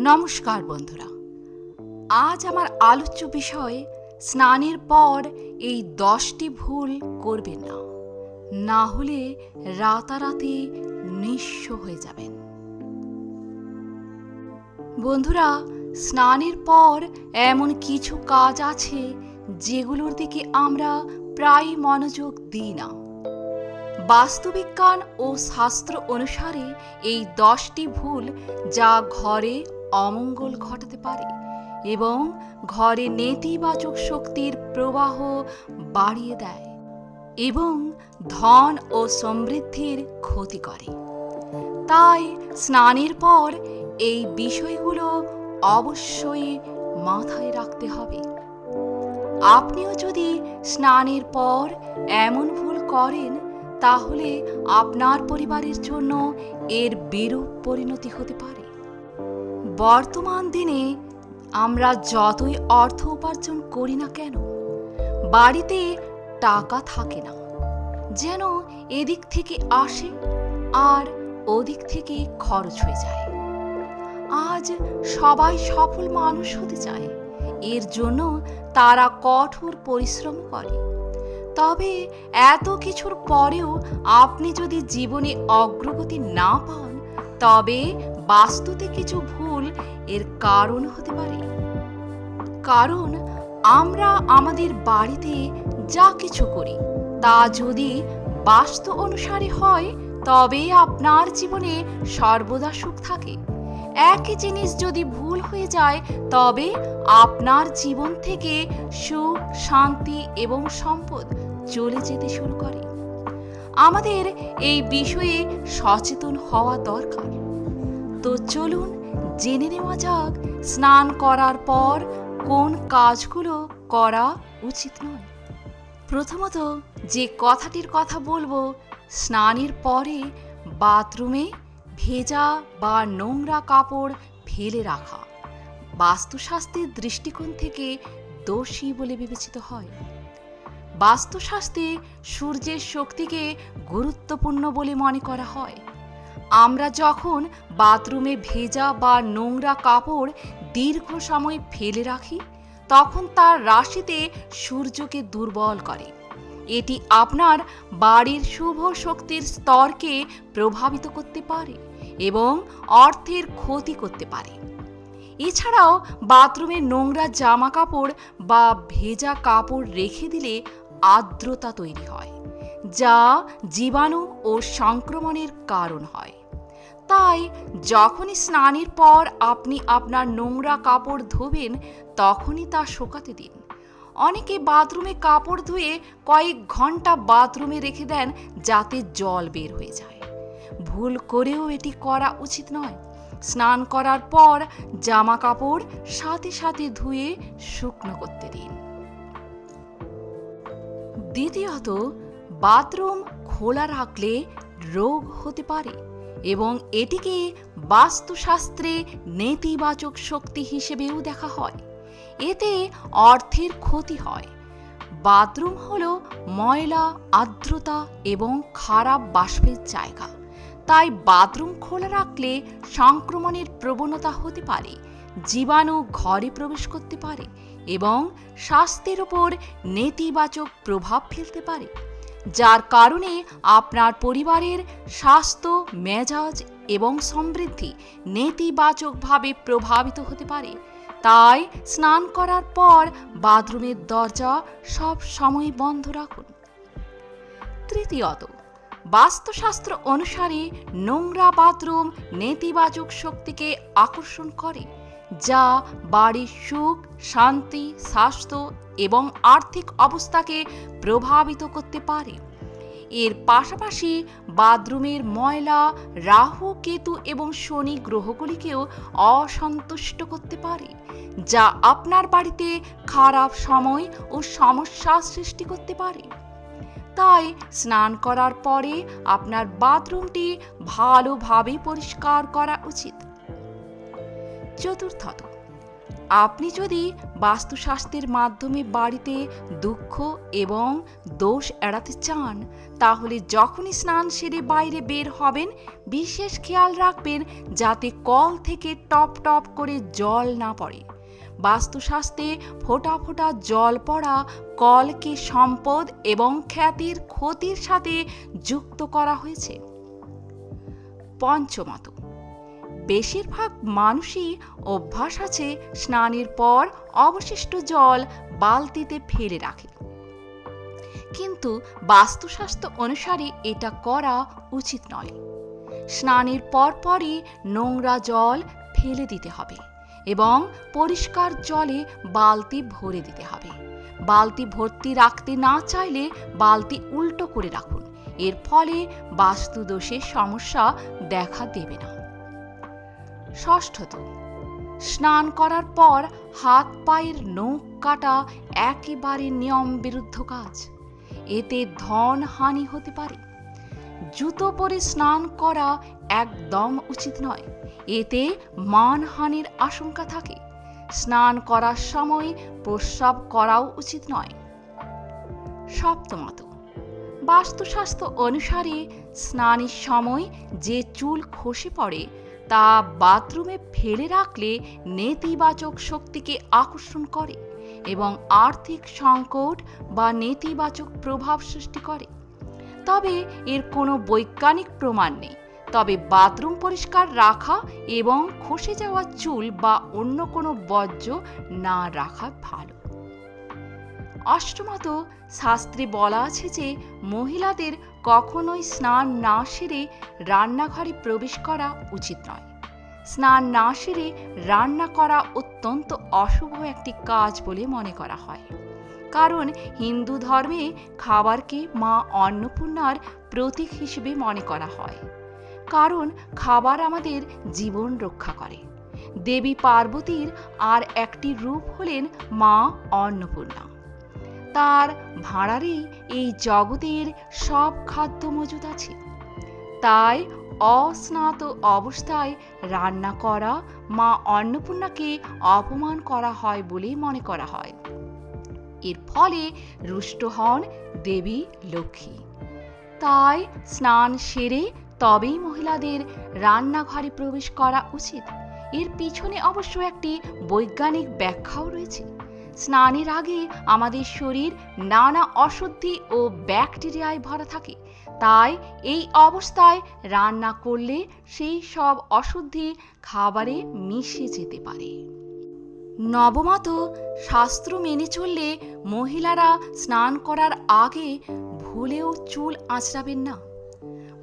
নমস্কার বন্ধুরা। আজ আমার আলোচ্য বিষয়, স্নানের পর এই দশটি ভুল করবেন না। না হলে রাতারাতি নিঃস্ব হয়ে যাবেন। বন্ধুরা, স্নানের পর এমন কিছু কাজ আছে যেগুলোর দিকে আমরা প্রায় মনোযোগ দিই না। বাস্তুবিজ্ঞান ও শাস্ত্র অনুসারে এই দশটি ভুল যা ঘরে অমঙ্গল ঘটাতে পারে এবং ঘরে নেতিবাচক শক্তির প্রবাহ বাড়িয়ে দেয় এবং ধন ও সমৃদ্ধির ক্ষতি করে। তাই স্নানের পর এই বিষয়গুলো অবশ্যই মাথায় রাখতে হবে। আপনিও যদি স্নানের পর এমন ভুল করেন, তাহলে আপনার পরিবারের জন্য এর বিরূপ পরিণতি হতে পারে। বর্তমান দিনে আমরা যতই অর্থ উপার্জন করি না কেন, বাড়িতে টাকা থাকে না, যেন এদিক থেকে আসে আর ওদিক থেকে খরচ হয়ে যায়। আজ সবাই সফল মানুষ হতে চায়, এর জন্য তারা কঠোর পরিশ্রম করে। তবে এত কিছুর পরেও আপনি যদি জীবনে অগ্রগতি না পান, তবে বাস্তুতে কিছু ভুল এর কারণ হতে পারে। কারণ, আমরা আমাদের বাড়িতে যা কিছু করি, তা যদি বাস্তু অনুসারে হয়, তবে আপনার জীবনে সর্বদা সুখ থাকে। একই জিনিস যদি ভুল হয়ে যায়, তবে আপনার জীবন থেকে সুখ, শান্তি এবং সম্পদ চলে যেতে শুরু করে। আমাদের এই বিষয়ে সচেতন হওয়া দরকার। তো চলুন জেনে নেওয়া যাক, স্নান করার পর কোন কাজগুলো করা উচিত নয়। প্রথমত, যে কথাটির কথা বলব, স্নানের পরে বাথরুমে ভেজা বা নোংরা কাপড় ফেলে রাখা। বাস্তুশাস্ত্রের দৃষ্টিকোণ থেকে দোষী বলে বিবেচিত হয়। বাস্তুশাস্ত্রে সূর্যের শক্তিকে গুরুত্বপূর্ণ বলে মনে করা হয়। আমরা যখন বাথরুমে ভেজা বা নোংরা কাপড় দীর্ঘ সময় ফেলে রাখি, তখন তার রাশিতে সূর্যকে দুর্বল করে। এটি আপনার বাড়ির শুভ শক্তির স্তরকে প্রভাবিত করতে পারে এবং অর্থের ক্ষতি করতে পারে। এছাড়াও বাথরুমে নোংরা জামা কাপড় বা ভেজা কাপড় রেখে দিলে আর্দ্রতা তৈরি হয়, যা জীবাণু ও সংক্রমণের কারণ হয়। তাই যখনই স্নানের পর আপনি আপনার নোংরা কাপড় ধোবেন, তখনই তা শোকাতে দিন। অনেকে বাথরুমে কাপড় ধুয়ে কয়েক ঘণ্টা বাথরুমে রেখে দেন, যাতে জল বের হয়ে যায়। ভুল করেও এটি করা উচিত নয়। স্নান করার পর জামা কাপড় সাথে সাথে ধুয়ে শুকনো করতে দিন। দ্বিতীয়ত, বাথরুম খোলা রাখলে রোগ হতে পারে। এবং এটিকে বাস্তুশাস্ত্রে নেতিবাচক শক্তি হিসেবেও দেখা হয়। এতে অর্থের ক্ষতি হয়। বাথরুম হল ময়লা, আর্দ্রতা এবং খারাপ বাষ্পের জায়গা। তাই বাথরুম খোলা রাখলে সংক্রমণের প্রবণতা হতে পারে, জীবাণু ঘরে প্রবেশ করতে পারে এবং স্বাস্থ্যের ওপর নেতিবাচক প্রভাব ফেলতে পারে। যার কারণে আপনার পরিবারের স্বাস্থ্য, মেজাজ এবং সমৃদ্ধি নেতিবাচকভাবে প্রভাবিত হতে পারে। তাই স্নান করার পর বাথরুমের দরজা সব সময় বন্ধ রাখুন। তৃতীয়ত, বাস্তুশাস্ত্র অনুসারে নোংরা বাথরুম নেতিবাচক শক্তিকে আকর্ষণ করে। যা বাড়ির সুখ, শান্তি, স্বাস্থ্য এবং আর্থিক অবস্থাকে প্রভাবিত করতে পারে। এর পাশাপাশি বাথরুমের ময়লা, রাহু, কেতু এবং শনি গ্রহগুলিকেও অসন্তুষ্ট করতে পারে, যা আপনার বাড়িতে খারাপ সময় ও সমস্যা সৃষ্টি করতে পারে। তাই স্নান করার পরে আপনার বাথরুমটি ভালোভাবে পরিষ্কার করা উচিত। চতুর্থত। আপনি যদি বাস্তুশাস্ত্রের মাধ্যমে বাড়িতে দুঃখ এবং দোষ এড়াতে চান, তাহলে যখনই স্নান সেরে বাইরে বের হবেন, বিশেষ খেয়াল রাখবেন যাতে কল থেকে টপ টপ করে জল না পড়ে। বাস্তুশাস্ত্রে ফোটা ফোটা জল পড়া কলকে সম্পদ এবং খ্যাতির ক্ষতির সাথে যুক্ত করা হয়েছে। পঞ্চমত বেশিরভাগ মানুষই অভ্যাস আছে স্নানের পর অবশিষ্ট জল বালতিতে ফেলে রাখে। কিন্তু বাস্তুশাস্ত্র অনুসারে এটা করা উচিত নয়। স্নানের পরপরই নোংরা জল ফেলে দিতে হবে এবং পরিষ্কার জলে বালতি ভরে দিতে হবে। বালতি ভর্তি রাখতে না চাইলে বালতি উল্টো করে রাখুন। এর ফলে বাস্তুদোষের সমস্যা দেখা দেবে না। ষষ্ঠত স্নান করার পর হাত পায়ের নখ কাটা একেবারে নিয়ম বিরুদ্ধ কাজ। এতে ধন হানি হতে পারে। জুতো পরে স্নান করা একদম উচিত নয়। এতে মানহানির আশঙ্কা থাকে। স্নান করার সময় প্রস্রাব করাও উচিত নয়। সপ্তমত, বাস্তুশাস্ত্র অনুসারে স্নানের সময় যে চুল খসে পড়ে তা বাথরুমে ফেলে রাখলে নেতিবাচক শক্তিকে আকর্ষণ করে এবং আর্থিক সংকট বা নেতিবাচক প্রভাব সৃষ্টি করে। তবে এর কোনো বৈজ্ঞানিক প্রমাণ নেই। তবে বাথরুম পরিষ্কার রাখা এবং খসে যাওয়া চুল বা অন্য কোনো বর্জ্য না রাখা ভালো। অষ্টমত শাস্ত্রে বলা আছে যে মহিলাদের কখনোই স্নান না সেরে রান্নাঘরে প্রবেশ করা উচিত নয়। স্নান না সেরে রান্না করা অত্যন্ত অশুভ একটি কাজ বলে মনে করা হয়। কারণ হিন্দু ধর্মে খাবারকে মা অন্নপূর্ণার প্রতীক হিসেবে মনে করা হয়। কারণ খাবার আমাদের জীবন রক্ষা করে। দেবী পার্বতীর আর একটি রূপ হলেন মা অন্নপূর্ণা। তার ভাঁড়ারেই এই জগতের সব খাদ্য মজুদ আছে। তাই অস্নাত অবস্থায় রান্না করা মা অন্নপূর্ণাকে অপমান করা হয় বলে মনে করা হয়। এর ফলে রুষ্ট হন দেবী লক্ষ্মী। তাই স্নান সেরে তবেই মহিলাদের রান্নাঘরে প্রবেশ করা উচিত। এর পিছনে অবশ্য একটি বৈজ্ঞানিক ব্যাখ্যাও রয়েছে। স্নানের আগে আমাদের শরীর নানা অশুদ্ধি ও ব্যাকটেরিয়ায় ভরা থাকে। তাই এই অবস্থায় রান্না করলে সেই সব অশুদ্ধি খাবারে মিশে যেতে পারে। নবমত, শাস্ত্র মেনে চললে মহিলারা স্নান করার আগে ভুলেও চুল আঁচড়াবেন না।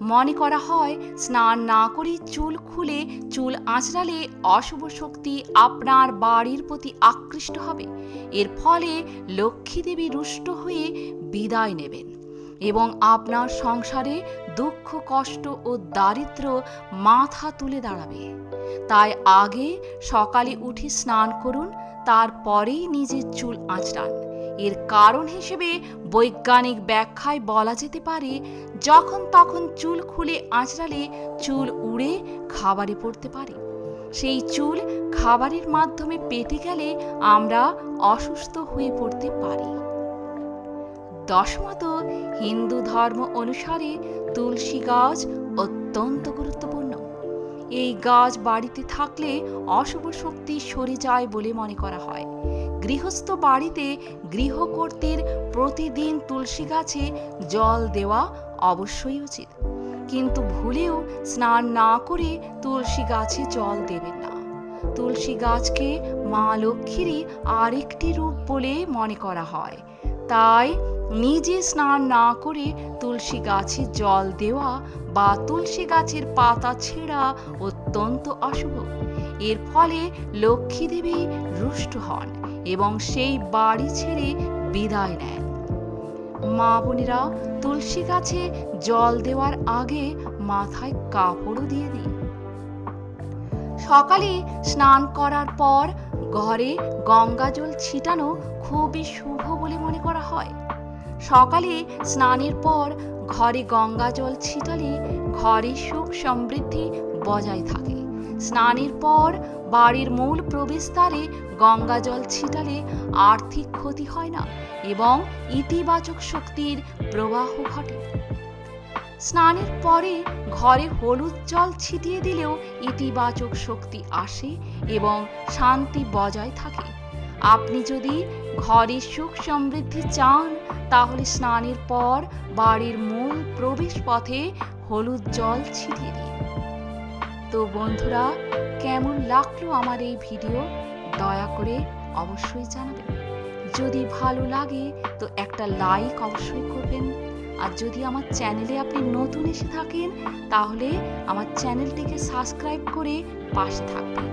মনে করা হয়, স্নান না করে চুল খুলে, চুল আঁচড়ালে অশুভ শক্তি আপনার বাড়ির প্রতি আকৃষ্ট হবে। এর ফলে লক্ষ্মী দেবী রুষ্ট হয়ে বিদায় নেবেন এবং আপনার সংসারে দুঃখ, কষ্ট ও দারিদ্র মাথা তুলে দাঁড়াবে। তাই আগে সকালে উঠে স্নান করুন, তারপরেই নিজের চুল আঁচড়ান। এর কারণ হিসেবে বৈজ্ঞানিক ব্যাখ্যায় বলা যেতে পারে, যখন তখন চুল খুলে আঁচড়ালে চুল উড়ে খাবারে পড়তে পারে। সেই চুল খাবারের মাধ্যমে পেটে গেলে আমরা অসুস্থ হয়ে পড়তে পারি। দশমত, হিন্দু ধর্ম অনুসারে তুলসী গাছ অত্যন্ত গুরুত্বপূর্ণ। এই গাছ বাড়িতে থাকলে অশুভ শক্তি সরে যায় বলে মনে করা হয়। গৃহস্থ বাড়িতে গৃহকর্তীর প্রতিদিন তুলসী গাছে জল দেওয়া অবশ্যই উচিত। কিন্তু ভুলেও স্নান না করে তুলসী গাছে জল দেবেন না। তুলসী গাছকে মা লক্ষ্মীরই আরেকটি রূপ বলে মনে করা হয়। তাই নিজে স্নান না করে তুলসী গাছে জল দেওয়া বা তুলসী গাছের পাতা ছেঁড়া অত্যন্ত অশুভ। এর ফলে লক্ষ্মী দেবী রুষ্ট হন এবং সেই বাড়ি ছেড়ে বিদায় নেন। মা বোনেরা তুলসী গাছে জল দেওয়ার আগে মাথায় কাপড়ও দিয়ে দিই সকালে স্নান করার পর ঘরে গঙ্গা জল ছিটানো খুবই শুভ বলে মনে করা হয়। সকালে স্নানের পর ঘরে গঙ্গা জল ছিটালে ঘরে সুখ সমৃদ্ধি বজায় থাকে। স্নানের পর বাড়ির মূল প্রবেশদ্বারে গঙ্গা জল ছিটালে আর্থিক ক্ষতি হয় না এবং ইতিবাচক শক্তির প্রবাহ ঘটে। স্নানের পরে ঘরে হলুদ জল ছিটিয়ে দিলেও ইতিবাচক শক্তি আসে এবং শান্তি বজায় থাকে। আপনি যদি ঘরে সুখ সমৃদ্ধি চান তাহলে স্নানের পর বাড়ির মূল প্রবেশ পথে হলুদ জল ছিটিয়ে দিন। তো বন্ধুরা, কেমন লাগল আমার এই ভিডিও? দয়া করে অবশ্যই জানাবেন। যদি ভালো লাগে, তো একটা লাইক অবশ্যই করবেন। আর যদি আমার চ্যানেলে আপনি নতুন এসে থাকেন, তাহলে আমার চ্যানেলটিকে সাবস্ক্রাইব করে পাশে থাকবেন।